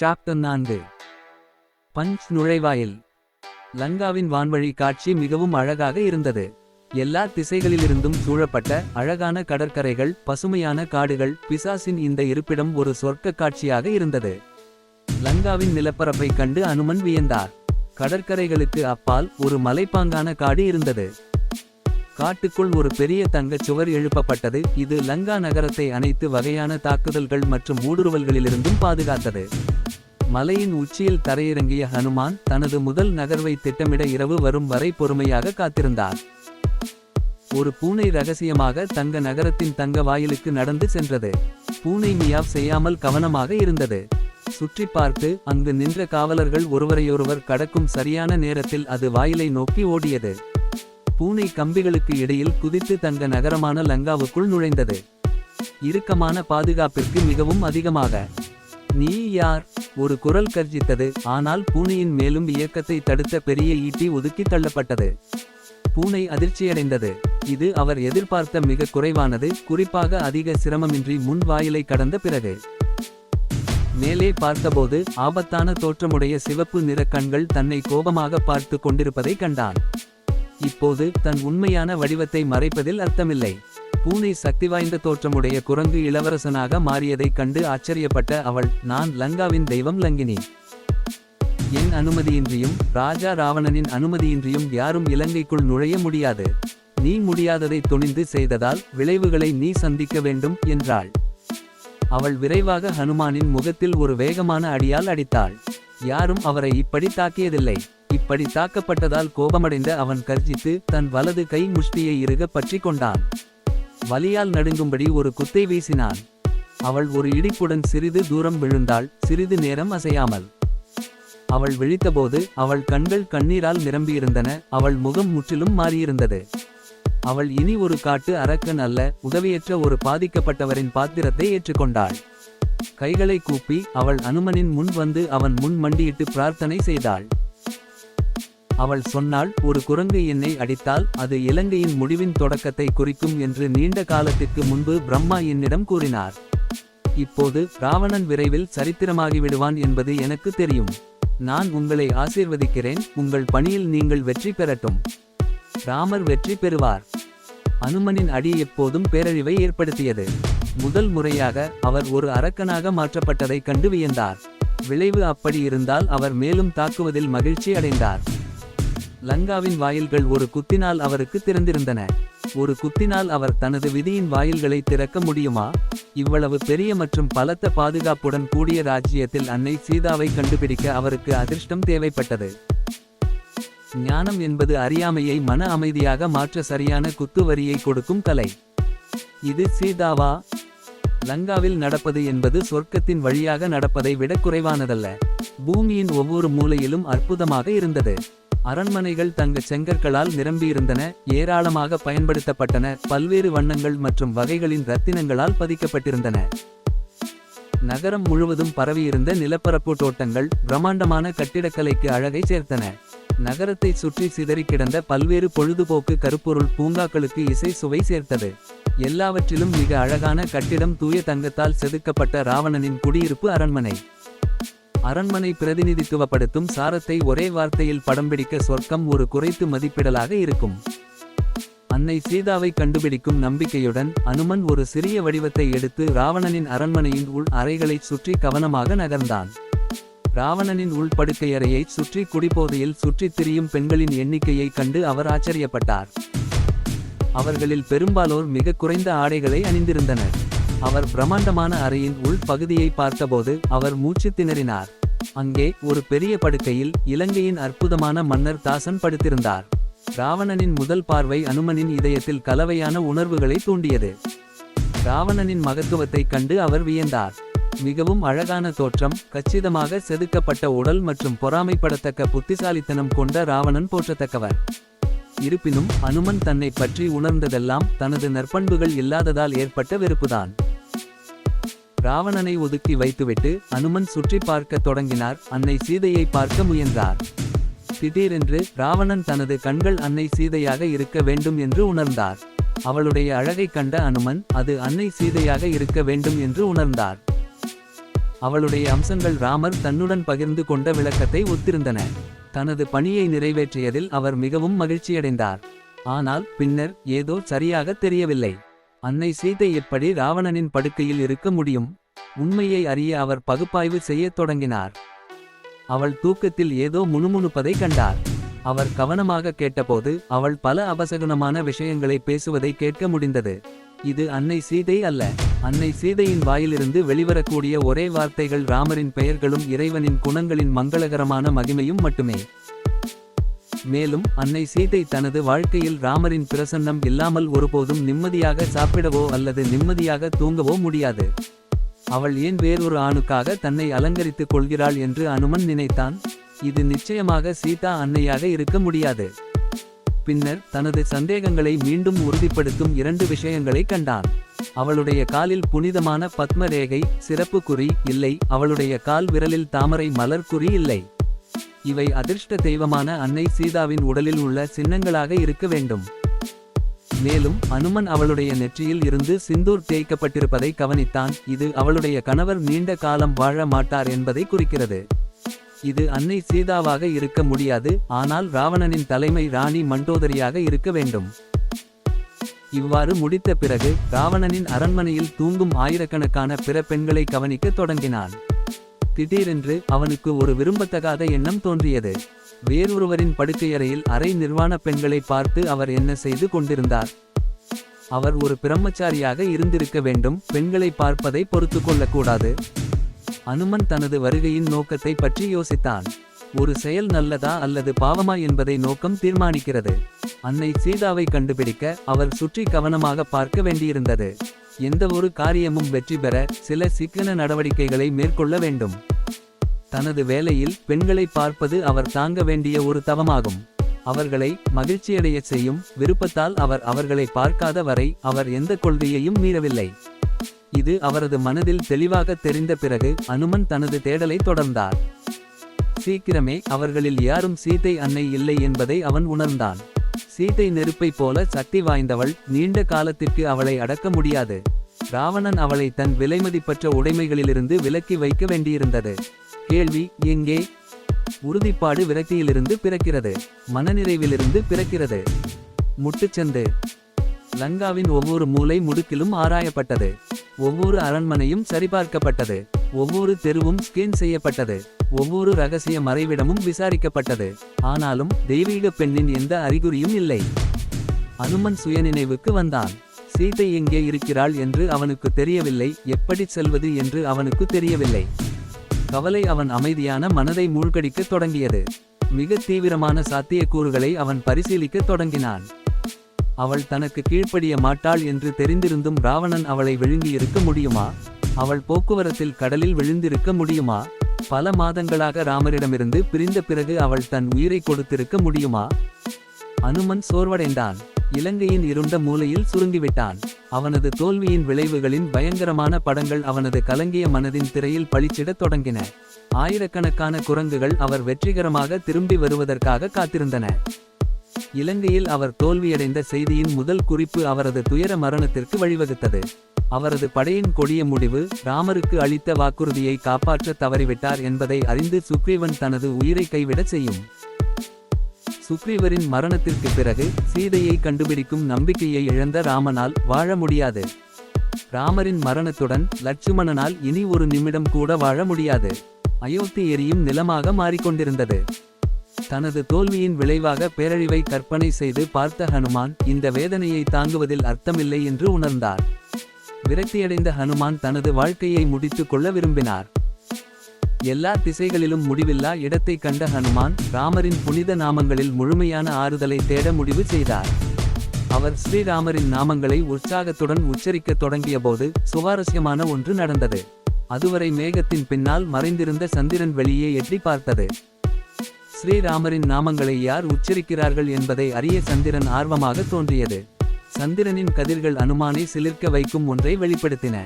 Chapter நான்கு. Punch நுழைவாயில். லங்காவின் வான்வழி காட்சி மிகவும் அழகாக இருந்தது. எல்லா திசைகளிலிருந்தும் சூழப்பட்ட அழகான கடற்கரைகள் பசுமையான காடுகள் பிசாசின் இந்த இருப்பிடம் ஒரு சொர்க்க காட்சியாக இருந்தது. லங்காவின் நிலப்பரப்பை கண்டு அனுமன் வியந்தார். கடற்கரைகளுக்கு அப்பால் ஒரு மலைப்பாங்கான காடு இருந்தது. காட்டுக்குள் ஒரு பெரிய தங்கச் சுவர் எழுப்பப்பட்டது. இது லங்கா நகரத்தை அனைத்து வகையான தாக்குதல்கள் மற்றும் ஊடுருவல்களிலிருந்தும் பாதுகாத்தது. மலையின் உச்சியில் தரையிறங்கிய ஹனுமான் தனது முதல் நகர்வை திட்டமிட இரவு வரும் வரை பொறுமையாக காத்திருந்தார். ஒரு பூனை ரகசியமாக தங்க நகரத்தின் தங்க வாயிலுக்கு நடந்து சென்றது. பூனை மியாவ் செய்யாமல் கவனமாக இருந்தது. சுற்றி பார்த்து அங்கு நின்ற காவலர்கள் ஒருவரையொருவர் கடக்கும் சரியான நேரத்தில் அது வாயிலை நோக்கி ஓடியது. பூனை கம்பிகளுக்கு இடையில் குதித்து தங்க நகரமான லங்காவுக்குள் நுழைந்தது. இறுக்கமான பாதுகாப்பிற்கு மிகவும் அதிகமாக நீ யார்? ஒரு குரல் கர்ஜித்தது. ஆனால் பூனையின் மேலும் இயக்கத்தை தடுத்த பெரிய ஈட்டி ஒதுக்கி தள்ளப்பட்டது. பூனை அதிர்ச்சியடைந்தது. இது அவர் எதிர்பார்த்த மிக குறைவானது. குறிப்பாக அதிக சிரமமின்றி முன் வாயிலை கடந்த பிறகு. மேலே பார்த்தபோது ஆபத்தான தோற்றமுடைய சிவப்பு நிற கண்கள் தன்னை கோபமாக பார்த்து கொண்டிருப்பதை கண்டான். இப்போது தன் உண்மையான வடிவத்தை மறைப்பதில் அர்த்தமில்லை. பூனை சக்தி வாய்ந்த தோற்றமுடைய குரங்கு இளவரசனாக மாறியதைக் கண்டு ஆச்சரியப்பட்ட அவள் நான் லங்காவின் தெய்வம் லங்கினி. என் அனுமதியின்றியும் ராஜா ராவணனின் அனுமதியின்றியும் யாரும் இலங்கைக்குள் நுழைய முடியாது. நீ முடியாததை துணிந்து செய்ததால் விளைவுகளை நீ சந்திக்க வேண்டும் என்றாள். அவள் விரைவாக ஹனுமானின் முகத்தில் ஒரு வேகமான அடியால் அடித்தாள். யாரும் அவரை இப்படி தாக்கியதில்லை. இப்படி தாக்கப்பட்டதால் கோபமடைந்த அவன் கர்ஜித்து தன் வலது கை முஷ்டியை இறுக பற்றி கொண்டான். வலியால் நடுங்கும்படி ஒரு குத்தை வீசினான். அவள் ஒரு இடிப்புடன் சிறிது தூரம் விழுந்தாள் சிறிது நேரம் அசையாமல். அவள் விழித்தபோது அவள் கண்கள் கண்ணீரால் நிரம்பியிருந்தன அவள் முகம் முற்றிலும் மாறியிருந்தது. அவள் இனி ஒரு காட்டு அரக்கன் அல்ல உதவியற்ற ஒரு பாதிக்கப்பட்டவரின் பாத்திரத்தை ஏற்றுக்கொண்டாள். கைகளை கூப்பி அவள் அனுமனின் முன் வந்து அவன் முன் மண்டியிட்டு பிரார்த்தனை செய்தாள். அவள் சொன்னாள் ஒரு குரங்கு என்னை அடித்தால் அது இலங்கையின் முடிவின் தொடக்கத்தை குறிக்கும் என்று நீண்ட காலத்திற்கு முன்பு பிரம்மா என்னிடம் கூறினார். இப்போது ராவணன் விரைவில் சரித்திரமாகிவிடுவான் என்பது எனக்கு தெரியும். நான் உங்களை ஆசீர்வதிக்கிறேன் உங்கள் பணியில் நீங்கள் வெற்றி பெறட்டும். ராமர் வெற்றி பெறுவார். அனுமனின் அடி எப்போதும் பேரழிவை ஏற்படுத்தியது. முதல் முறையாக அவர் ஒரு அரக்கனாக மாற்றப்பட்டதைக் கண்டு வியந்தார். விளைவு அப்படி இருந்தால் அவர் மேலும் தாக்குவதில் மகிழ்ச்சி அடைந்தார். லங்காவின் வாயில்கள் ஒரு குத்தினால் அவருக்கு திறந்திருந்தன. ஒரு குத்தினால் அவர் தனது விதியின் வாயில்களை திறக்க முடியுமா? இவ்வளவு பெரிய மற்றும் பலத்த பாதுகாப்புடன் கூடிய ராஜ்யத்தில் அன்னை சீதாவை கண்டுபிடிக்க அவருக்கு அதிர்ஷ்டம் தேவைப்பட்டது. ஞானம் என்பது அறியாமையை மன அமைதியாக மாற்ற சரியான குத்துவரியை கொடுக்கும் கலை. இது சீதாவா? லங்காவில் நடப்பது என்பது சொர்க்கத்தின் வழியாக நடப்பதை விட குறைவானதல்ல. பூமியின் ஒவ்வொரு மூலையிலும் அற்புதமாக இருந்தது. அரண்மனைகள் தங்க செங்கற்களால் நிரம்பியிருந்தன ஏராளமாக பயன்படுத்தப்பட்டன பல்வேறு வண்ணங்கள் மற்றும் வகைகளின் ரத்தினங்களால் பதிக்கப்பட்டிருந்தன. நகரம் முழுவதும் பரவியிருந்த நிலப்பரப்பு தோட்டங்கள் பிரம்மாண்டமான கட்டிடக்கலைக்கு அழகை சேர்த்தன. நகரத்தை சுற்றி சிதறி கிடந்த பல்வேறு பொழுதுபோக்கு கருப்பொருள் பூங்காக்களுக்கு இசை சுவை சேர்த்தது. எல்லாவற்றிலும் மிக அழகான கட்டிடம் தூய தங்கத்தால் செதுக்கப்பட்ட ராவணனின் குடியிருப்பு அரண்மனை. அரண்மனை பிரதிநிதித்துவப்படுத்தும் சாரத்தை ஒரே வார்த்தையில் படம் பிடிக்க சொர்க்கம் ஒரு குறைத்து மதிப்பிடலாக இருக்கும். அன்னை சீதாவை கண்டுபிடிக்கும் நம்பிக்கையுடன் அனுமன் ஒரு சிறிய வடிவத்தை எடுத்து ராவணனின் அரண்மனையின் உள் அறைகளைச் சுற்றி கவனமாக நகர்ந்தான். ராவணனின் உள்படுக்கையறையைச் சுற்றி குடிபோதையில் சுற்றித் திரியும் பெண்களின் எண்ணிக்கையைக் கண்டு அவர் ஆச்சரியப்பட்டார். அவர்களில் பெரும்பாலோர் மிக குறைந்த ஆடைகளை அணிந்திருந்தனர். அவர் பிரம்மாண்டமான அறையின் உள் பகுதியை பார்த்தபோது அவர் மூச்சு திணறினார். அங்கே ஒரு பெரிய படுக்கையில் இலங்கையின் அற்புதமான மன்னர் தாசன் படுத்திருந்தார். ராவணனின் முதல் பார்வை அனுமனின் இதயத்தில் கலவையான உணர்வுகளை தூண்டியது. ராவணனின் மகத்துவத்தைக் கண்டு அவர் வியந்தார். மிகவும் அழகான தோற்றம் கச்சிதமாக செதுக்கப்பட்ட உடல் மற்றும் பொறாமைப்படத்தக்க புத்திசாலித்தனம் கொண்ட ராவணன் போற்றத்தக்கவர். இருப்பினும் அனுமன் தன்னை பற்றி உணர்ந்ததெல்லாம் தனது நற்பண்புகள் இல்லாததால் ஏற்பட்ட வெறுப்புதான். ராவணனை ஒதுக்கி வைத்துவிட்டு அனுமன் சுற்றி பார்க்கத் தொடங்கினார் அன்னை சீதையை பார்க்க முயன்றார். திடீரென்று ராவணன் தனது கண்கள் அன்னை சீதையாக இருக்க வேண்டும் என்று உணர்ந்தார். அவளுடைய அழகைக் கண்ட அனுமன் அது அன்னை சீதையாக இருக்க வேண்டும் என்று உணர்ந்தார். அவளுடைய அம்சங்கள் ராமர் தன்னுடன் பகிர்ந்து கொண்ட விளக்கத்தை ஒத்திருந்தன. தனது பணியை நிறைவேற்றியதில் அவர் மிகவும் மகிழ்ச்சியடைந்தார். ஆனால் பின்னர் ஏதோ சரியாக தெரியவில்லை. அன்னை சீதை எப்படி ராவணனின் படுக்கையில் இருக்க முடியும்? உண்மையை அறிய அவர் பகுப்பாய்வு செய்யத் தொடங்கினார். அவள் தூக்கத்தில் ஏதோ முணுமுணுப்பதை கண்டார். அவர் கவனமாக கேட்டபோது அவள் பல அபசகுனமான விஷயங்களை பேசுவதை கேட்க முடிந்தது. இது அன்னை சீதை அல்ல. அன்னை சீதையின் வாயிலிருந்து வெளிவரக்கூடிய ஒரே வார்த்தைகள் ராமரின் பெயர்களும் இறைவனின் குணங்களின் மங்களகரமான மகிமையும் மட்டுமே. மேலும் அன்னை சீதை தனது வாழ்க்கையில் ராமரின் பிரசன்னம் இல்லாமல் ஒருபோதும் நிம்மதியாக சாப்பிடவோ அல்லது நிம்மதியாக தூங்கவோ முடியாது. அவள் ஏன் வேறொரு ஆணுக்காக தன்னை அலங்கரித்துக் கொள்கிறாள் என்று அனுமன் நினைத்தான். இது நிச்சயமாக சீதா அன்னையாக இருக்க முடியாது. பின்னர் தனது சந்தேகங்களை மீண்டும் உறுதிப்படுத்தும் இரண்டு விஷயங்களை கண்டான். அவளுடைய காலில் புனிதமான பத்ம ரேகை சிறப்பு குறி இல்லை அவளுடைய கால் விரலில் தாமரை மலர் குறி இல்லை. இவை அதிர்ஷ்ட தெய்வமான அன்னை சீதாவின் உடலில் உள்ள சின்னங்களாக இருக்க வேண்டும். மேலும் அனுமன் அவளுடைய நெற்றியில் இருந்து சிந்தூர் தேய்க்கப்பட்டிருப்பதை கவனித்தான் இது அவளுடைய கணவர் நீண்ட காலம் வாழ மாட்டார் என்பதை குறிக்கிறது. இது அன்னை சீதாவாக இருக்க முடியாது ஆனால் ராவணனின் தலைமை ராணி மண்டோதரியாக இருக்க வேண்டும். இவ்வாறு முடித்த பிறகு ராவணனின் அரண்மனையில் தூங்கும் ஆயிரக்கணக்கான பிற பெண்களை கவனிக்க தொடங்கினான். திடீரென்று அவனுக்கு ஒரு விரும்பத்தகாத எண்ணம் தோன்றியது. வேறொருவரின் படுக்கையறையில் அரை நிர்வாண பெண்களை பார்த்து அவர் என்ன செய்து கொண்டிருந்தார்? அவர் ஒரு பிரம்மச்சாரியாக இருந்திருக்க வேண்டும் பெண்களை பார்ப்பதை பொறுத்து கொள்ளக்கூடாது. அனுமன் தனது வருகையின் நோக்கத்தை பற்றி யோசித்தான். ஒரு செயல் நல்லதா அல்லது பாவமா என்பதை நோக்கம் தீர்மானிக்கிறது. அன்னை சீதாவை கண்டுபிடிக்க அவர் சுற்றி கவனமாக பார்க்க வேண்டியிருந்தது. எந்த ஒரு காரியமும் வெற்றி பெற சில சிக்கன நடவடிக்கைகளை மேற்கொள்ள வேண்டும். தனது வேலையில் பெண்களை பார்ப்பது அவர் தாங்க வேண்டிய ஒரு தவமாகும். அவர்களை மகிழ்ச்சியடையச் செய்யும் விருப்பத்தால் அவர் அவர்களை பார்க்காத வரை அவர் எந்த கொள்கையையும் மீறவில்லை. இது அவரது மனதில் தெளிவாக தெரிந்த பிறகு அனுமன் தனது தேடலை தொடர்ந்தார். சீக்கிரமே அவர்களில் யாரும் சீதை அன்னை இல்லை என்பதை அவன் உணர்ந்தான். சீதை நெருப்பை போல சக்தி வாய்ந்தவள் நீண்ட காலத்திற்கு அவளை அடக்க முடியாது. ராவணன் அவளை தன் விலைமதிப்பற்ற உடைமைகளிலிருந்து விலக்கி வைக்க வேண்டியிருந்தது. கேள்வி எங்கே? உறுதிப்பாடு விரக்தியிலிருந்து பிறக்கிறது. மனநிறைவிலிருந்து பிறக்கிறது. முட்டுச்சந்து லங்காவின் ஒவ்வொரு மூலை முடுக்கிலும் ஆராயப்பட்டது. ஒவ்வொரு அரண்மனையும் சரிபார்க்கப்பட்டது. ஒவ்வொரு தெருவும் ஸ்கேன் செய்யப்பட்டது. ஒவ்வொரு ரகசிய மறைவிடமும் விசாரிக்கப்பட்டது. ஆனாலும் தெய்வீக பெண்ணின் எந்த அறிகுறியும் இல்லை. அனுமன் சுயநினைவுக்கு வந்தான். சீதை எங்கே இருக்கிறாள் என்று அவனுக்கு தெரியவில்லை. எப்படி செல்வது என்று அவனுக்கு தெரியவில்லை. கவலை அவன் அமைதியான மனதை மூழ்கடிக்கத் தொடங்கியது. மிக தீவிரமான சாத்தியக்கூறுகளை அவன் பரிசீலிக்க தொடங்கினான். அவள் தனக்கு கீழ்ப்படிய மாட்டாள் என்று தெரிந்திருந்தும் ராவணன் அவளை விழுங்கியிருக்க முடியுமா? அவள் போக்குவரத்தில் கடலில் விழுந்திருக்க முடியுமா? பல மாதங்களாக ராமரிடமிருந்து பிரிந்த பிறகு அவள் தன் உயிரை கொடுத்திருக்க முடியுமா? அனுமன் சோர்வடைந்தான். இலங்கையின் இருண்ட மூலையில் சுருங்கிவிட்டான். அவனது தோல்வியின் விளைவுகளின் பயங்கரமான படங்கள் அவனது கலங்கிய மனதின் திரையில் பளிச்சிடத் தொடங்கின. ஆயிரக்கணக்கான குரங்குகள் அவர் வெற்றிகரமாக திரும்பி வருவதற்காக காத்திருந்தன. இலங்கையில் அவர் தோல்வியடைந்த செய்தியின் முதல் குறிப்பு அவரது துயர மரணத்திற்கு வழிவகுத்தது. அவரது படையின் கொடிய முடிவு ராமருக்கு அளித்த வாக்குறுதியை காப்பாற்ற தவறிவிட்டார் என்பதை அறிந்து சுக்ரீவன் தனது உயிரை கைவிடச் செய்யும். சுக்ரீவரின் மரணத்திற்கு பிறகு சீதையை கண்டுபிடிக்கும் நம்பிக்கையை இழந்த ராமனால் வாழ முடியாது. ராமரின் மரணத்துடன் லட்சுமணனால் இனி ஒரு நிமிடம் கூட வாழ முடியாது. அயோத்தி எரியும் நிலமாக மாறிக்கொண்டிருந்தது. தனது தோல்வியின் விளைவாக பேரழிவை கற்பனை செய்து பார்த்த ஹனுமான் இந்த வேதனையை தாங்குவதில் அர்த்தமில்லை என்று உணர்ந்தார். விரக்தியடைந்த ஹனுமான் தனது வாழ்க்கையை முடித்துக் கொள்ள விரும்பினார். எல்லா திசைகளிலும் முடிவில்லா இடத்தை கண்ட ஹனுமான் ராமரின் புனித நாமங்களில் முழுமையான ஆறுதலை தேட முடிவு செய்தார். அவர் ஸ்ரீராமரின் நாமங்களை உற்சாகத்துடன் உச்சரிக்கத் தொடங்கியபோது சுவாரஸ்யமான ஒன்று நடந்தது. அதுவரை மேகத்தின் பின்னால் மறைந்திருந்த சந்திரன் வெளியே எட்டி பார்த்தது. ஸ்ரீராமரின் நாமங்களை யார் உச்சரிக்கிறார்கள் என்பதை அறிய சந்திரன் ஆர்வமாக தோன்றியது. சந்திரனின் கதிர்கள் அனுமானை சிலிர்க்க வைக்கும் ஒன்றை வெளிப்படுத்தின.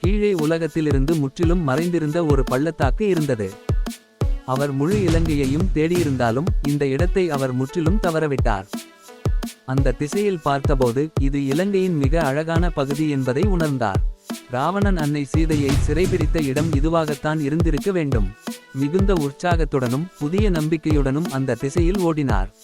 கீழே உலகத்திலிருந்து முற்றிலும் மறைந்திருந்த ஒரு பள்ளத்தாக்கு இருந்தது. அவர் முழு இலங்கையையும் தேடியிருந்தாலும் இந்த இடத்தை அவர் முற்றிலும் தவறவிட்டார். அந்த திசையில் பார்த்தபோது இது இலங்கையின் மிக அழகான பகுதி என்பதை உணர்ந்தார். ராவணன் அன்னை சீதையை சிறைபிடித்த இடம் இதுவாகத்தான் இருந்திருக்க வேண்டும். மிகுந்த உற்சாகத்துடனும் புதிய நம்பிக்கையுடனும் அந்த திசையில் ஓடினார்.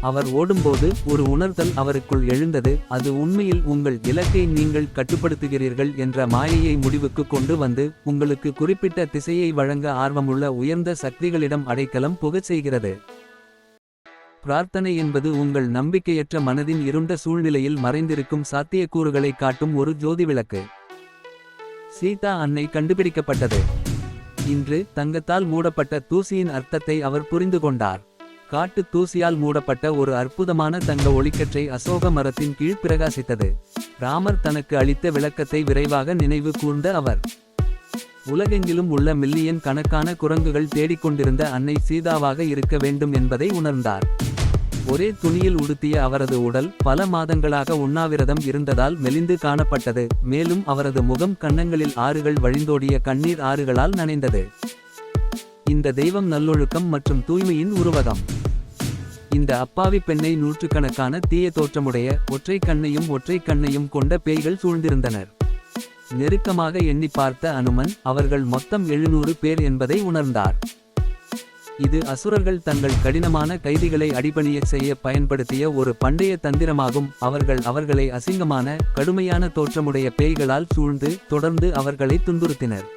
அவர் ஓடும்போது ஒரு உணர்தல் அவருக்குள் எழுந்தது. அது உண்மையில் உங்கள் இலக்கை நீங்கள் கட்டுப்படுத்துகிறீர்கள் என்ற மாயையை முடிவுக்கு கொண்டு வந்து உங்களுக்கு குறிப்பிட்ட திசையை வழங்க ஆர்வமுள்ள உயர்ந்த சக்திகளிடம் அடைக்கலம் புகச் செய்கிறது. பிரார்த்தனை என்பது உங்கள் நம்பிக்கையற்ற மனதின் இருண்ட சூழ்நிலையில் மறைந்திருக்கும் சாத்தியக்கூறுகளை காட்டும் ஒரு ஜோதி விளக்கு சீதா அன்னை கண்டுபிடிக்கப்பட்டது. இன்று தங்கத்தால் மூடப்பட்ட தூசியின் அர்த்தத்தை அவர் புரிந்து கொண்டார். காட்டு தூசியால் மூடப்பட்ட ஒரு அற்புதமான தங்க ஒளிக்கற்றை அசோக மரத்தின் கீழ் பிரகாசித்தது. ராமர் தனக்கு அளித்த விளக்கத்தை விரைவாக நினைவு கூர்ந்த அவர். உலகெங்கிலும் உள்ள மில்லியன் கணக்கான குரங்குகள் தேடிக்கொண்டிருந்த அன்னை சீதாவாக இருக்க வேண்டும் என்பதை உணர்ந்தார். ஒரே துணியில் உடுத்திய அவரது உடல் பல மாதங்களாக உண்ணாவிரதம் இருந்ததால் மெலிந்து காணப்பட்டது மேலும் அவரது முகம் கன்னங்களில் ஆறுகள் வழிந்தோடிய கண்ணீர் ஆறுகளால் நனைந்தது. இந்த தெய்வம் நல்லொழுக்கம் மற்றும் தூய்மையின் உருவகம். இந்த அப்பாவி பெண்ணை நூற்றுக்கணக்கான தீய தோற்றமுடைய ஒற்றை கண்ணையும் ஒற்றை கண்ணையும் கொண்ட பேய்கள் சூழ்ந்திருந்தனர். நெருக்கமாக எண்ணி பார்த்த அனுமன் அவர்கள் மொத்தம் எழுநூறு பேர் என்பதை உணர்ந்தார். இது அசுரர்கள் தங்கள் கடினமான கைதிகளை அடிபணிய செய்ய பயன்படுத்திய ஒரு பண்டைய தந்திரமாகும். அவர்கள் அவர்களை அசிங்கமான கடுமையான தோற்றமுடைய பேய்களால் சூழ்ந்து தொடர்ந்து அவர்களை துன்புறுத்தினர்.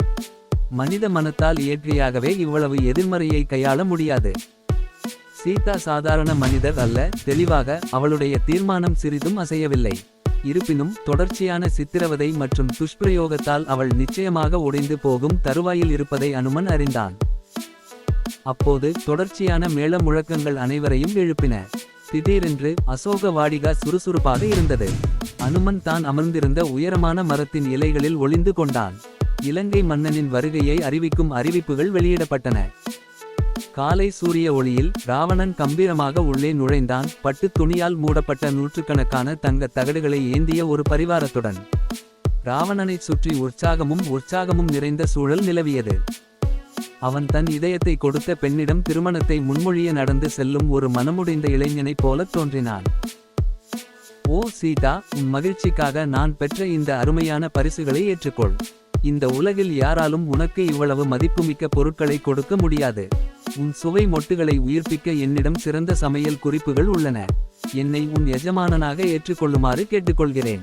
மனித மனத்தால் இயற்கையாகவே இவ்வளவு எதிர்மறையை கையாள முடியாது. சீதா சாதாரண மனிதர் அல்ல தெளிவாக அவளுடைய தீர்மானம் சிறிதும் அசையவில்லை. இருப்பினும் தொடர்ச்சியான சித்திரவதை மற்றும் துஷ்பிரயோகத்தால் அவள் நிச்சயமாக உடைந்து போகும் தருவாயில் இருப்பதை அனுமன் அறிந்தான். அப்போது தொடர்ச்சியான மேள முழக்கங்கள் அனைவரையும் எழுப்பின. திடீரென்று அசோக வாடிகா சுறுசுறுப்பாக இருந்தது. அனுமன் தான் அமர்ந்திருந்த உயரமான மரத்தின் இலைகளில் ஒளிந்து கொண்டான். இலங்கை மன்னனின் வருகையை அறிவிக்கும் அறிவிப்புகள் வெளியிடப்பட்டன. காலை சூரிய ஒளியில் ராவணன் கம்பீரமாக உள்ளே நுழைந்தான். பட்டு துணியால் மூடப்பட்ட நூற்றுக்கணக்கான தங்க தகடுகளை ஏந்திய ஒரு பரிவாரத்துடன். ராவணனைச் சுற்றி உற்சாகமும் உற்சாகமும் நிறைந்த சூழல் நிலவியது. அவன் தன் இதயத்தை கொடுத்த பெண்ணிடம் திருமணத்தை முன்மொழிய நடந்து செல்லும் ஒரு மனமுடைந்த இளைஞனைப் போலத் தோன்றினான். ஓ சீதா உன் மகிழ்ச்சிக்காக நான் பெற்ற இந்த அருமையான பரிசுகளை ஏற்றுக்கொள். இந்த உலகில் யாராலும் உனக்கு இவ்வளவு மதிப்புமிக்க பொருட்களை கொடுக்க முடியாது. உன் சுவை மொட்டுகளை உயிர்ப்பிக்க என்னிடம் சிறந்த சமையல் குறிப்புகள் உள்ளன. என்னை உன் எஜமானனாக ஏற்றுக்கொள்ளுமாறு கேட்டுக்கொள்கிறேன்.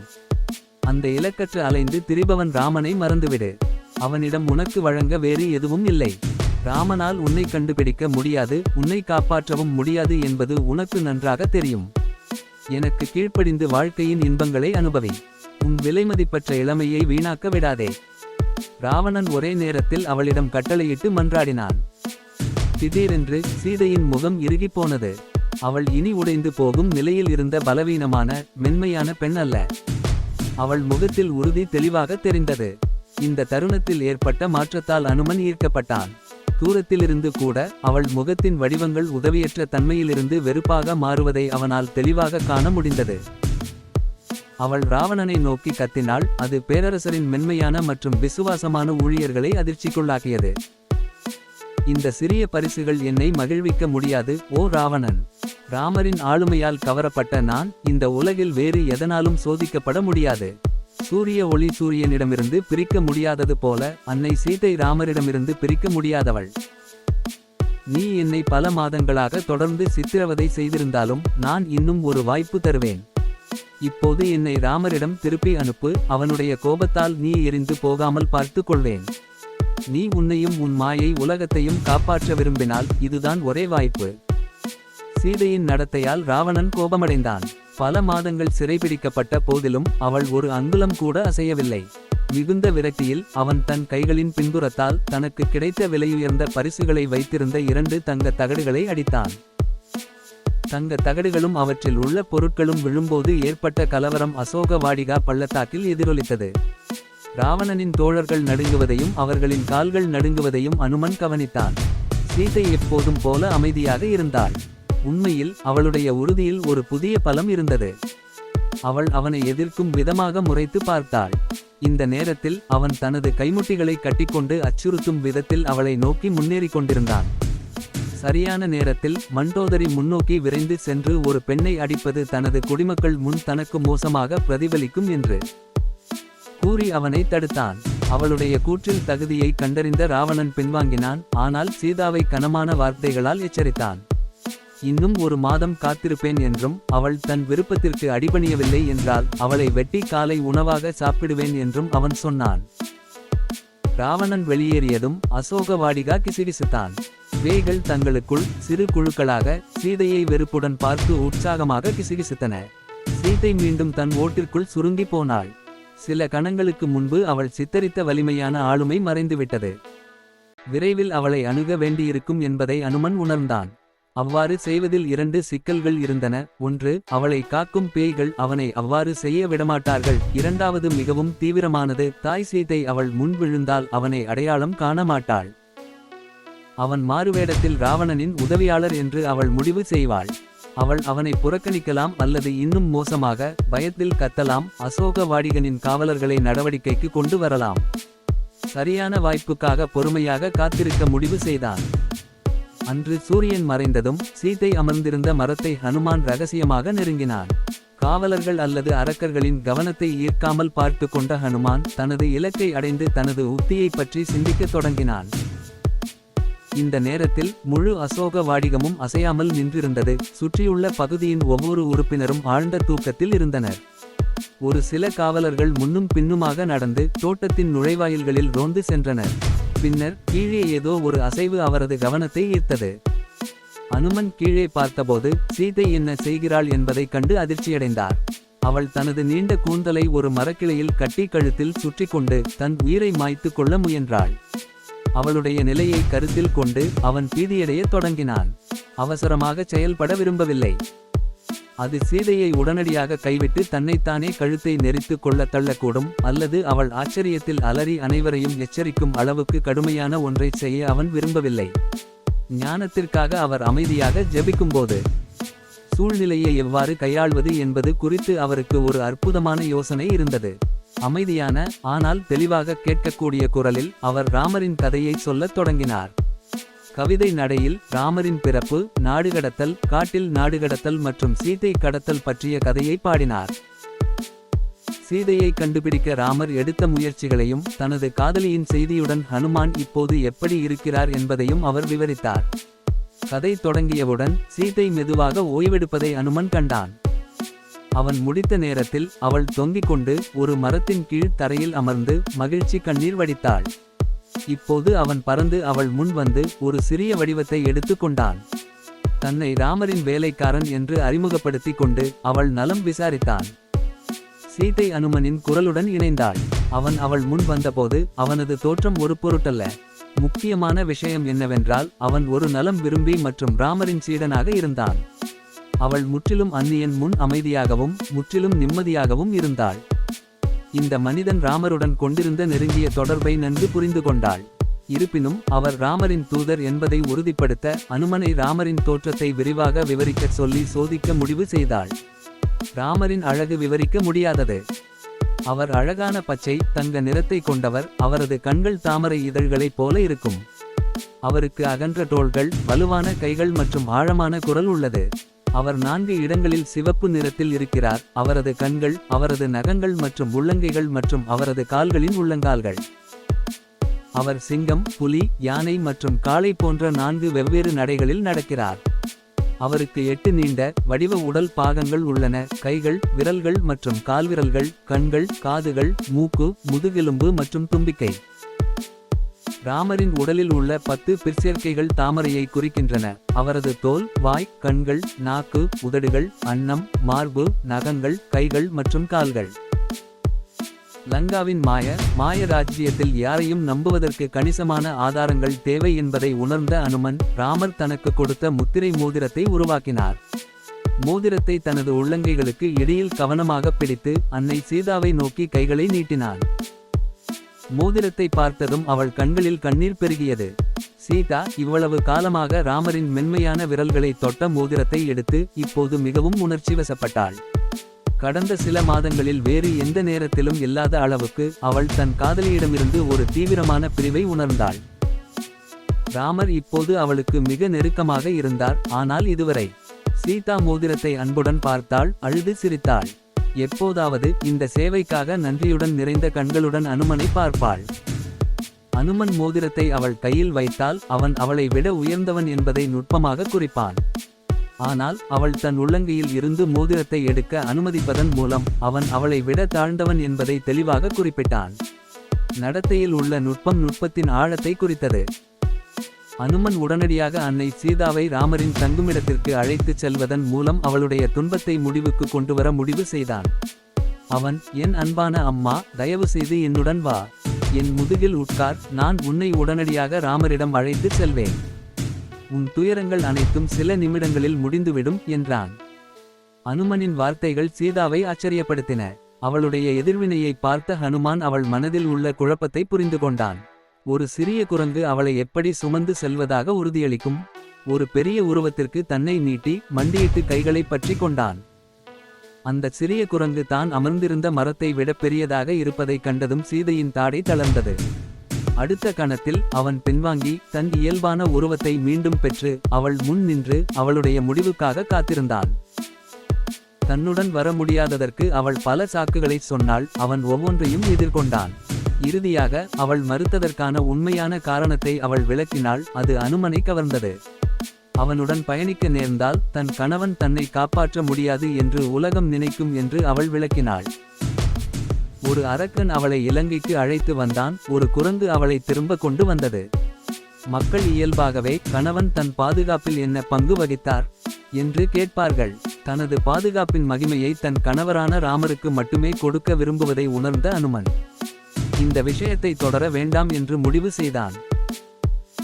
அந்த இலக்கற்று அலைந்து திரிபவன் ராமனை மறந்துவிடு. அவனிடம் உனக்கு வழங்க வேறு எதுவும் இல்லை. ராமனால் உன்னை கண்டுபிடிக்க முடியாது உன்னை காப்பாற்றவும் முடியாது என்பது உனக்கு நன்றாக தெரியும். எனக்கு கீழ்ப்படிந்து வாழ்க்கையின் இன்பங்களை அனுபவி. உன் விலைமதிப்பற்ற இளமையை வீணாக்க விடாதே. ராவணன் ஒரே நேரத்தில் அவளிடம் கட்டளையிட்டு மன்றாடினான். திடீரென்று சீதையின் முகம் இறுகிப் போனது. அவள் இனி உடைந்து போகும் நிலையில் இருந்த பலவீனமான மென்மையான பெண் அல்ல. அவள் முகத்தில் உறுதி தெளிவாக தெரிந்தது. இந்த தருணத்தில் ஏற்பட்ட மாற்றத்தால் அனுமன் ஈர்க்கப்பட்டான். தூரத்திலிருந்து கூட அவள் முகத்தின் வடிவங்கள் உதவியற்ற தன்மையிலிருந்து வெறுப்பாக மாறுவதை அவனால் தெளிவாக காண முடிந்தது. அவள் ராவணனை நோக்கி கத்தினாள் அது பேரரசரின் மென்மையான மற்றும் விசுவாசமான ஊழியர்களை அதிர்ச்சிக்குள்ளாக்கியது. இந்த சிறிய பரிசுகள் என்னை மகிழ்விக்க முடியாது ஓ ராவணன். ராமரின் ஆளுமையால் கவரப்பட்ட நான் இந்த உலகில் வேறு எதனாலும் சோதிக்கப்பட முடியாது. சூரிய ஒளி சூரியனிடமிருந்து பிரிக்க முடியாதது போல அன்னை சீதை ராமரிடமிருந்து பிரிக்க முடியாதவள். நீ என்னை பல மாதங்களாக தொடர்ந்து சித்திரவதை செய்திருந்தாலும் நான் இன்னும் ஒரு வாய்ப்பு தருவேன். இப்போது என்னை ராமரிடம் திருப்பி அனுப்பு அவனுடைய கோபத்தால் நீ எரிந்து போகாமல் பார்த்து கொள்வேன் நீ உன்னையும் உன் மாயை உலகத்தையும் காப்பாற்ற விரும்பினால் இதுதான் ஒரே வாய்ப்பு. சீதையின் நடத்தையால் ராவணன் கோபமடைந்தான். பல மாதங்கள் சிறைபிடிக்கப்பட்ட போதிலும் அவள் ஒரு அங்குலம் கூட அசையவில்லை. மிகுந்த விரக்தியில் அவன் தன் கைகளின் பின்புறத்தால் தனக்கு கிடைத்த விலையுயர்ந்த பரிசுகளை வைத்திருந்த இரண்டு தங்க தகடுகளை அடித்தான். தங்க தகடுகளும் அவற்றில் உள்ள பொருட்களும் விழும்போது ஏற்பட்ட கலவரம் அசோக வாடிகா பள்ளத்தாக்கில் எதிரொலித்தது. ராவணனின் தோழர்கள் நடுங்குவதையும் அவர்களின் கால்கள் நடுங்குவதையும் அனுமன் கவனித்தான். சீதை எப்போதும் போல அமைதியாக இருந்தாள். உண்மையில் அவளுடைய உறுதியில் ஒரு புதிய பலம் இருந்தது. அவள் அவனை எதிர்க்கும் விதமாக முறைத்து பார்த்தாள். இந்த நேரத்தில் அவன் தனது கைமுட்டிகளை கட்டிக்கொண்டு அச்சுறுத்தும் விதத்தில் அவளை நோக்கி முன்னேறிக் கொண்டிருந்தான். சரியான நேரத்தில் மண்டோதரி முன்னோக்கி விரைந்து சென்று ஒரு பெண்ணை அடிப்பது தனது குடிமக்கள் முன் தனக்கு மோசமாக பிரதிபலிக்கும் என்று. கூறி அவனை தடுத்தான். அவளுடைய கூற்றில் தகுதியை கண்டறிந்த ராவணன் பின்வாங்கினான். ஆனால் சீதாவை கனமான வார்த்தைகளால் எச்சரித்தான். இன்னும் ஒரு மாதம் காத்திருப்பேன் என்றும் அவள் தன் விருப்பத்திற்கு அடிபணியவில்லை என்றால் அவளை வெட்டி காலை உணவாக சாப்பிடுவேன் என்றும் அவன் சொன்னான். ராவணன் வெளியேறியதும் அசோகவாடிகா கிசுகிசுத்தான். வேய்கள் தங்களுக்குள் சிறு குழுக்களாக சீதையை வெறுப்புடன் பார்த்து உற்சாகமாக கிசுகிசுத்தன. சீதை மீண்டும் தன் ஓட்டிற்குள் சுருங்கி போனாள். சில கணங்களுக்கு முன்பு அவள் சித்தரித்த வலிமையான ஆளுமை மறைந்துவிட்டது. விரைவில் அவளை அணுக வேண்டியிருக்கும் என்பதை அனுமன் உணர்ந்தான். அவ்வாறு செய்வதில் இரண்டு சிக்கல்கள் இருந்தன. ஒன்று அவளை காக்கும் பேய்கள் அவனை அவ்வாறு செய்ய விடமாட்டார்கள். இரண்டாவது மிகவும் தீவிரமானது. தாய் சீதை அவள் முன் விழுந்தால் அவனை அடையாளம் காண மாட்டாள். அவன் மாறுவேடத்தில் ராவணனின் உதவியாளர் என்று அவள் முடிவு செய்வாள். அவள் அவனை புறக்கணிக்கலாம் அல்லது இன்னும் மோசமாக பயத்தில் கத்தலாம். அசோக வாடிகனின் காவலர்களை நடவடிக்கைக்கு கொண்டு வரலாம். சரியான வாய்ப்புக்காக பொறுமையாக காத்திருக்க முடிவு செய்தான் அன்று சூரியன் மறைந்ததும் சீதை அமர்ந்திருந்த மரத்தை ஹனுமான் ரகசியமாக நெருங்கினான். காவலர்கள் அல்லது அரக்கர்களின் கவனத்தை ஈர்க்காமல் பார்த்து கொண்ட ஹனுமான் தனது இலக்கை அடைந்து தனது உத்தியை பற்றி சிந்திக்கத் தொடங்கினான். இந்த நேரத்தில் முழு அசோக வாடிகமும் அசையாமல் நின்றிருந்தது. சுற்றியுள்ள பகுதியின் ஒவ்வொரு உறுப்பினரும் ஆழ்ந்த தூக்கத்தில் இருந்தனர். ஒரு சில காவலர்கள் முன்னும் பின்னுமாக நடந்து தோட்டத்தின் நுழைவாயில்களில் ரோந்து சென்றனர். பின்னர் கீழே ஏதோ ஒரு அசைவு அவரது கவனத்தை ஈர்த்தது. அனுமன் கீழே பார்த்தபோது சீதை என்ன செய்கிறாள் என்பதைக் கண்டு அதிர்ச்சியடைந்தார். அவள் தனது நீண்ட கூந்தலை ஒரு மரக்கிளையில் கட்டி கழுத்தில் சுற்றி கொண்டு தன் உயிரை மாய்த்து கொள்ள முயன்றாள். அவளுடைய நிலையை கருத்தில் கொண்டு அவன் பீதியடைய தொடங்கினான். அவசரமாக செயல்பட விரும்பவில்லை. அது சீதையை உடனடியாக கைவிட்டு தன்னைத்தானே கழுத்தை நெரித்து கொள்ள தள்ளக்கூடும் அல்லது அவள் ஆச்சரியத்தில் அலறி அனைவரையும் எச்சரிக்கும் அளவுக்கு கடுமையான ஒன்றைச் செய்ய அவன் விரும்பவில்லை. ஞானத்திற்காக அவர் அமைதியாக ஜெபிக்கும்போது சூழ்நிலையை எவ்வாறு கையாள்வது என்பது குறித்து அவருக்கு ஒரு அற்புதமான யோசனை இருந்தது. அமைதியான ஆனால் தெளிவாக கேட்கக்கூடிய குரலில் அவர் ராமரின் கதையை சொல்லத் தொடங்கினார். கவிதை நடையில் ராமரின் பிறப்பு நாடுகடத்தல் காட்டில் நாடுகடத்தல் மற்றும் சீதை கடத்தல் பற்றிய கதையை பாடினார். சீதையை கண்டுபிடிக்க ராமர் எடுத்த முயற்சிகளையும் தனது காதலியின் செய்தியுடன் ஹனுமான் இப்போது எப்படி இருக்கிறார் என்பதையும் அவர் விவரித்தார். கதை தொடங்கியவுடன் சீதை மெதுவாக ஓய்வெடுப்பதை அனுமன் கண்டான். அவன் முடித்த நேரத்தில் அவள் தொங்கிக் கொண்டு ஒரு மரத்தின் கீழ் தரையில் அமர்ந்து மகிழ்ச்சி கண்ணீர் வடித்தாள். இப்போது அவன் பறந்து அவள் முன் வந்து ஒரு சிறிய வடிவத்தை எடுத்து கொண்டான். தன்னை ராமரின் வேலைக்காரன் என்று அறிமுகப்படுத்தி கொண்டு அவள் நலம் விசாரித்தான். சீதை அனுமனின் குரலுடன் இணைந்தாள். அவன் அவள் முன் வந்தபோது அவனது தோற்றம் ஒரு பொருட்டல்ல. முக்கியமான விஷயம் என்னவென்றால் அவன் ஒரு நலம் விரும்பி மற்றும் ராமரின் சீடனாக இருந்தான். அவள் முற்றிலும் அந்நியன் முன் அமைதியாகவும் முற்றிலும் நிம்மதியாகவும் இருந்தாள். இந்த மனிதன் ராமருடன் கொண்டிருந்த நெருங்கிய தொடர்பை நன்கு புரிந்து கொண்டாள். இருப்பினும் அவர் ராமரின் தூதர் என்பதை உறுதிப்படுத்த அனுமனை ராமரின் தோற்றத்தை விரிவாக விவரிக்கச் சொல்லி சோதிக்க முடிவு செய்தாள். ராமரின் அழகு விவரிக்க முடியாதது. அவர் அழகான பச்சை தங்க நிறத்தை கொண்டவர் அவரது கண்கள் தாமரை இதழ்களைப் போல இருக்கும். அவருக்கு அகன்ற தோள்கள் வலுவான கைகள் மற்றும் ஆழமான குரல் உள்ளது. அவர் நான்கு இடங்களில் சிவப்பு நிறத்தில் இருக்கிறார். அவரது கண்கள் அவரது நகங்கள் மற்றும் உள்ளங்கைகள் மற்றும் அவரது கால்களின் உள்ளங்கால்கள். அவர் சிங்கம் புலி யானை மற்றும் காளை போன்ற நான்கு வெவ்வேறு நடைகளில் நடக்கிறார். அவருக்கு எட்டு நீண்ட வடிவ உடல் பாகங்கள் உள்ளன. கைகள் விரல்கள் மற்றும் கால்விரல்கள் கண்கள் காதுகள் மூக்கு முதுகெலும்பு மற்றும் தும்பிக்கை. ராமரின் உடலில் உள்ள பத்து பிற்சேர்க்கைகள் தாமரையை குறிக்கின்றன. அவரது தோல் வாய் கண்கள் நாக்கு உதடுகள் அன்னம் மார்பு நகங்கள் கைகள் மற்றும் கால்கள். லங்காவின் மாய மாய ராஜ்ஜியத்தில் யாரையும் நம்புவதற்கு கணிசமான ஆதாரங்கள் தேவை என்பதை உணர்ந்த அனுமன் ராமர் தனக்கு கொடுத்த முத்திரை மோதிரத்தை உருவாக்கினார். மோதிரத்தை தனது உள்ளங்கைகளுக்கு இடையில் கவனமாக பிடித்து அன்னை சீதாவை நோக்கி கைகளை நீட்டினான். மோதிரத்தை பார்த்ததும் அவள் கண்களில் கண்ணீர் பெருகியது. சீதா இவ்வளவு காலமாக ராமரின் மென்மையான விரல்களை தொட்ட மோதிரத்தை எடுத்து இப்போது மிகவும் உணர்ச்சி வசப்பட்டாள். கடந்த சில மாதங்களில் வேறு எந்த நேரத்திலும் இல்லாத அளவுக்கு அவள் தன் காதலியிடமிருந்து ஒரு தீவிரமான பிரிவை உணர்ந்தாள். ராமர் இப்போது அவளுக்கு மிக நெருக்கமாக இருந்தார் ஆனால் இதுவரை சீதா மோதிரத்தை அன்புடன் பார்த்தாள் அழுது சிரித்தாள். எப்போதாவது இந்த சேவைக்காக நன்றியுடன் நிறைந்த கண்களுடன் அனுமனை பார்ப்பாள். அனுமன் மோதிரத்தை அவள் கையில் வைத்தால் அவன் அவளை விட உயர்ந்தவன் என்பதை நுட்பமாக குறிப்பான் ஆனால் அவள் தன் உள்ளங்கையில் இருந்து மோதிரத்தை எடுக்க அனுமதிப்பதன் மூலம் அவன் அவளை விட தாழ்ந்தவன் என்பதை தெளிவாக குறிப்பிட்டான் நடத்தையில் உள்ள நுட்பம் நுட்பத்தின் ஆழத்தை குறித்தது. அனுமன் உடனடியாக அன்னை சீதாவை ராமரின் தங்குமிடத்திற்கு அழைத்துச் செல்வதன் மூலம் அவளுடைய துன்பத்தை முடிவுக்கு கொண்டுவர முடிவு செய்தான். அவன் என் அன்பான அம்மா தயவு செய்து என்னுடன் வா. என் முதுகில் உட்கார். நான் உன்னை உடனடியாக ராமரிடம் அழைத்து செல்வேன். உன் துயரங்கள் அனைத்தும் சில நிமிடங்களில் முடிந்துவிடும் என்றான். அனுமனின் வார்த்தைகள் சீதாவை ஆச்சரியப்படுத்தின. அவளுடைய எதிர்வினையை பார்த்த ஹனுமான் அவள் மனதில் உள்ள குழப்பத்தை புரிந்து கொண்டான். ஒரு சிறிய குரங்கு அவளை எப்படி சுமந்து செல்வதாக உறுதியளிக்கும்? ஒரு பெரிய உருவத்திற்கு தன்னை நீட்டி மண்டியிட்டு கைகளை பற்றி கொண்டான். அந்த சிறிய குரங்கு தான் அமர்ந்திருந்த மரத்தை விட பெரியதாக இருப்பதைக் கண்டதும் சீதையின் தாடை தளர்ந்தது. அடுத்த கணத்தில் அவன் பின்வாங்கி தன் இயல்பான உருவத்தை மீண்டும் பெற்று அவள் முன் நின்று அவளுடைய முடிவுக்காக காத்திருந்தான். தன்னுடன் வர முடியாததற்கு அவள் பல சாக்குகளைச் சொன்னாள் அவன் ஒவ்வொன்றையும் எதிர்கொண்டான். இறுதியாக அவள் மறுத்ததற்கான உண்மையான காரணத்தை அவள் விளக்கினாள். அது அனுமனை கவர்ந்தது. அவனுடன் பயணிக்க நேர்ந்தால் தன் கணவன் தன்னை காப்பாற்ற முடியாது என்று உலகம் நினைக்கும் என்று அவள் விளக்கினாள். ஒரு அரக்கன் அவளை இலங்கைக்கு அழைத்து வந்தான். ஒரு குரங்கு அவளை திரும்ப கொண்டு வந்தது. மக்கள் இயல்பாகவே கணவன் தன் பாதுகாப்பில் என்ன பங்கு வகித்தார் என்று கேட்பார்கள். தனது பாதுகாப்பின் மகிமையை தன் கணவரான ராமருக்கு மட்டுமே கொடுக்க விரும்புவதை உணர்ந்த அனுமன். இந்த விஷயத்தை தொடர வேண்டாம் என்று முடிவு செய்தான்.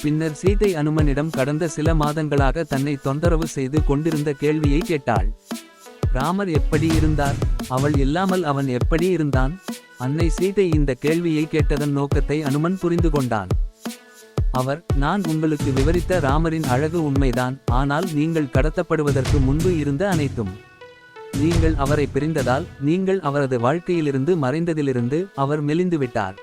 பின்னர் சீதை அனுமனிடம் கடந்த சில மாதங்களாக தன்னை தொந்தரவு செய்து கொண்டிருந்த கேள்வியை கேட்டாள். ராமர் எப்படி இருந்தார்? அவள் இல்லாமல் அவன் எப்படி இருந்தான்? அன்னை சீதை இந்த கேள்வியை கேட்டதன் நோக்கத்தை அனுமன் புரிந்து கொண்டான். அவர் நான் உங்களுக்கு விவரித்த ராமரின் அழகு உண்மைதான். ஆனால் நீங்கள் கடத்தப்படுவதற்கு முன்பு இருந்த அனைத்தும். நீங்கள் அவரை பிரிந்ததால் நீங்கள் அவரது வாழ்க்கையிலிருந்து மறைந்ததிலிருந்து அவர் மெலிந்துவிட்டார்.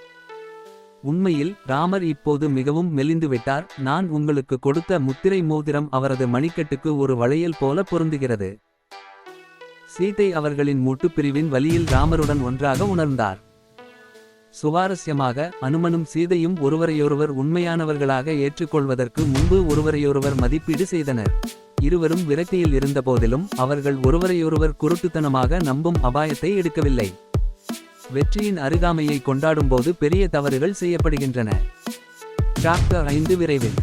உண்மையில் ராமர் இப்போது மிகவும் மெலிந்துவிட்டார். நான் உங்களுக்கு கொடுத்த முத்திரை மோதிரம் அவரது மணிக்கட்டுக்கு ஒரு வளையல் போல பொருந்துகிறது. சீதை அவர்களின் மூட்டுப்பிரிவின் வழியில் ராமருடன் ஒன்றாக உணர்ந்தார். சுவாரஸ்யமாக அனுமனும் சீதையும் ஒருவரையொருவர் உண்மையானவர்களாக ஏற்றுக்கொள்வதற்கு முன்பு ஒருவரையொருவர் மதிப்பீடு செய்தனர். இருவரும் விரக்தியில் இருந்தபோதிலும் அவர்கள் ஒருவரையொருவர் குருட்டுத்தனமாக நம்பும் அபாயத்தை எடுக்கவில்லை. வெற்றியின் அருகாமையை கொண்டாடும்போது பெரிய தவறுகள் செய்யப்படுகின்றன. ஐந்து விரைவில்.